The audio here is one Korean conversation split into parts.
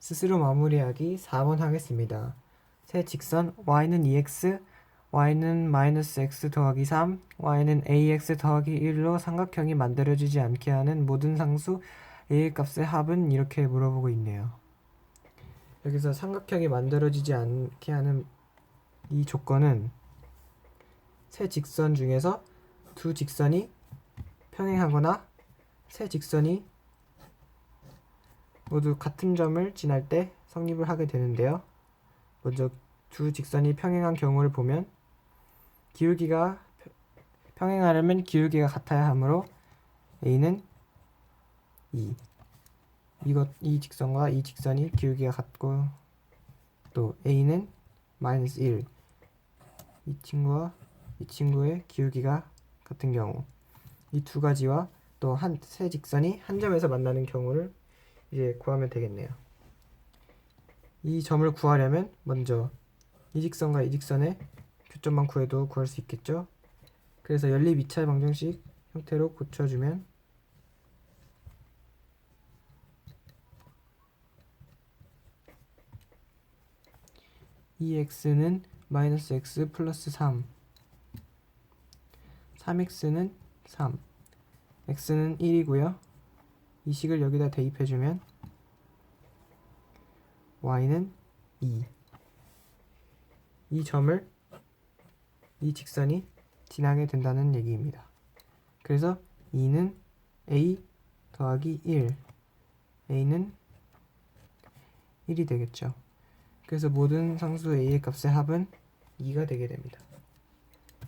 스스로 마무리하기 4번 하겠습니다. 새 직선 y는 2x, y는 마이너스 x 더하기 3, y는 ax 더하기 1로 삼각형이 만들어지지 않게 하는 모든 상수 a의 값의 합은 이렇게 물어보고 있네요. 여기서 삼각형이 만들어지지 않게 하는 이 조건은 새 직선 중에서 두 직선이 평행하거나 새 직선이 모두 같은 점을 지날 때 성립을 하게 되는데요. 먼저 두 직선이 평행한 경우를 보면 기울기가 평- 평행하려면 기울기가 같아야 하므로 a는 2 이것 이 직선과 이 직선이 기울기가 같고 또 a는 마이너스 1 이 친구와 이 친구의 기울기가 같은 경우. 이 두 가지와 또 한 세 직선이 한 점에서 만나는 경우를 이제 구하면 되겠네요. 이 점을 구하려면 먼저 이 직선과 이 직선의 교점만 구해도 구할 수 있겠죠. 그래서 연립 2차 방정식 형태로 고쳐주면 이 x는 마이너스 x 플러스 3 3x는 3 x는 1이고요. 이 식을 여기다 대입해주면 y는 2. 이 점을 이 직선이 지나게 된다는 얘기입니다. 그래서 2는 a 더하기 1, a는 1이 되겠죠. 그래서 모든 상수 a의 값의 합은 2가 되게 됩니다.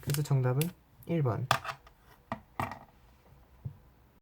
그래서 정답은 1번.